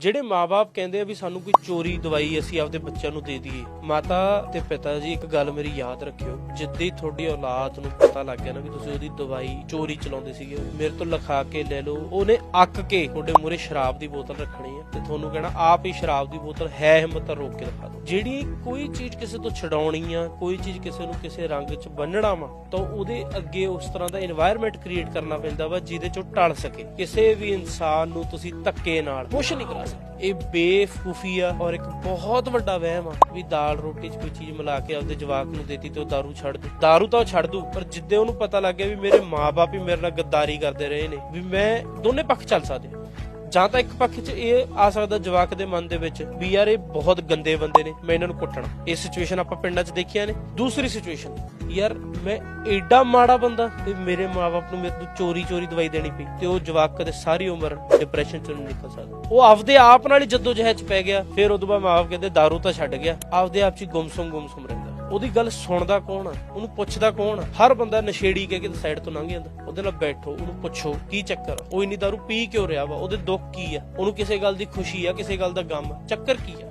ਜਿਹੜੇ ਮਾਪੇ ਕਹਿੰਦੇ ਆ ਵੀ ਸਾਨੂੰ ਕੋਈ ਚੋਰੀ, ਦਵਾਈ ਅਸੀਂ ਆਪਦੇ ਬੱਚਿਆਂ ਨੂੰ ਦੇ ਦਈਏ। ਮਾਤਾ ਤੇ ਪਿਤਾ ਜੀ, ਇੱਕ ਗੱਲ ਮੇਰੀ ਯਾਦ ਰੱਖਿਓ। ਜਿੱਦੀ ਤੁਹਾਡੀ ਔਲਾਦ ਨੂੰ ਪਤਾ ਲੱਗ ਗਿਆ ਨਾ ਵੀ ਤੁਸੀਂ ਉਹਦੀ ਦਵਾਈ ਚੋਰੀ ਚਲਾਉਂਦੇ ਸੀਗੇ ਮੇਰੇ ਤੋਂ ਲਿਖਾ ਕੇ ਲੈ ਲਓ। ਉਹਨੇ ਅੱਕ ਕੇ ਤੁਹਾਡੇ ਮੂਰੇ ਸ਼ਰਾਬ ਦੀ ਬੋਤਲ ਰੱਖਣੀ ਹੈ ਤੇ ਤੁਹਾਨੂੰ ਕਹਿਣਾ, ਆਪ ਹੀ ਸ਼ਰਾਬ ਦੀ ਬੋਤਲ ਹੈ ਹਿੰਮਤ ਰੋਕ ਕੇ ਦਿਖਾ ਦਿਓ। ਜਿਹੜੀ ਕੋਈ ਚੀਜ਼ ਕਿਸੇ ਤੋਂ ਛਡਾਉਣੀ ਆ, ਕੋਈ ਚੀਜ਼ ਕਿਸੇ ਨੂੰ ਕਿਸੇ ਰੰਗ 'ਚ ਬੰਨਣਾ ਵਾ, ਤਾਂ ਉਹਦੇ ਅੱਗੇ ਉਸ ਤਰ੍ਹਾਂ ਦਾ এনवायरमेंट ਕ੍ਰੀਏਟ ਕਰਨਾ ਪੈਂਦਾ ਵਾ ਜਿਹਦੇ 'ਚ ਟਲ ਸਕੇ। ਕਿਸੇ ਵੀ ਇਨਸਾਨ ਨੂੰ ਤੁਸੀਂ ਧੱਕੇ ਨਾਲ ਕੁਝ ਨਹੀਂ ਕਰਾ ਸਕਦੇ ਇਹ ਬੇਵਕੂਫੀ ਆ ਔਰ ਇੱਕ ਬਹੁਤ ਵੱਡਾ ਵਹਿਮ ਆ ਵੀ ਦਾਲ ਰੋਟੀ 'ਚ ਕੋਈ ਚੀਜ਼ ਮਿਲਾ ਕੇ ਆਪਦੇ ਜਵਾਕ ਨੂੰ ਦੇਤੀ ਤੇ ਉਹ ਦਾਰੂ ਛੱਡ ਦੂ। ਦਾਰੂ ਤਾਂ ਉਹ ਛੱਡ ਦੂ, ਪਰ ਜਿੱਦੇ ਉਹਨੂੰ ਪਤਾ ਲੱਗ ਗਿਆ ਵੀ ਮੇਰੇ ਮਾਪੇ ਹੀ ਮੇਰੇ ਨਾਲ ਗੱਦਾਰੀ ਕਰਦੇ ਰਹੇ ਨੇ, ਵੀ ਮੈਂ ਦੋਨੇ ਪੱਖ ਚੱਲ ਸਕਦੇ ਜਾਂ ਤਾਂ ਇੱਕ ਪੱਖ 'ਚ ਇਹ ਆ ਸਕਦਾ ਜਵਾਕ ਦੇ ਮਨ ਦੇ ਵਿੱਚ ਵੀ ਯਾਰ ਇਹ ਬਹੁਤ ਗੰਦੇ ਬੰਦੇ ਨੇ, ਮੈਂ ਇਹਨਾਂ ਨੂੰ ਕੁੱਟਣਾ। ਇਹ ਸਿਚੁਏਸ਼ਨ ਆਪਾਂ ਪਿੰਡਾਂ 'ਚ ਦੇਖੀਆਂ ਨੇ। ਦੂਸਰੀ ਸਿਚੁਏਸ਼ਨ ਯਾਰ ਮੈਂ ਐਡਾ ਮਾੜਾ ਬੰਦਾ ਤੇ ਮੇਰੇ ਮਾਪੇ ਨੂੰ ਮੇਰੇ ਤੋਂ ਚੋਰੀ ਚੋਰੀ ਦਵਾਈ ਦੇਣੀ ਪਈ ਤੇ ਉਹ ਜਵਾਕ ਕਦੇ ਸਾਰੀ ਉਮਰ ਡਿਪਰੈਸ਼ਨ 'ਚੋਂ ਨਿਕਲ ਸਕਦਾ। ਉਹ ਆਪਦੇ ਆਪ ਨਾਲ ਹੀ ਜੱਦੋ ਜਹਿਦ 'ਚ ਪੈ ਗਿਆ, ਫਿਰ ਉਦੋਂ ਬਾਅਦ ਮਾਪੇ ਕਹਿੰਦੇ दारू ਤਾਂ ਛੱਡ ਗਿਆ। ਆਪਦੇ ਆਪ 'ਚ ਹੀ ਗੁੰਮਸੁਮ ਰਹਿੰਦਾ। ਉਹਦੀ ਗੱਲ ਸੁਣਦਾ ਕੌਣ ਆ? ਉਹਨੂੰ ਪੁੱਛਦਾ ਕੌਣ ਆ? ਹਰ ਬੰਦਾ ਨਸ਼ੇੜੀ ਕਹਿ ਕੇ ਸਾਈਡ ਤੋਂ ਲੰਘ ਜਾਂਦਾ। ਉਹਦੇ ਨਾਲ ਬੈਠੋ, ਉਹਨੂੰ ਪੁੱਛੋ, ਕੀ ਚੱਕਰ ਆ? ਉਹ ਇੰਨੀ ਦਾਰੂ ਪੀ ਕਿਉਂ ਰਿਹਾ ਵਾ? ਉਹਦੇ ਦੁੱਖ ਕੀ ਆ? ਉਹਨੂੰ ਕਿਸੇ ਗੱਲ ਦੀ ਖੁਸ਼ੀ ਆ, ਕਿਸੇ ਗੱਲ ਦਾ ਗਮ ਆ? ਚੱਕਰ ਕੀ ਆ?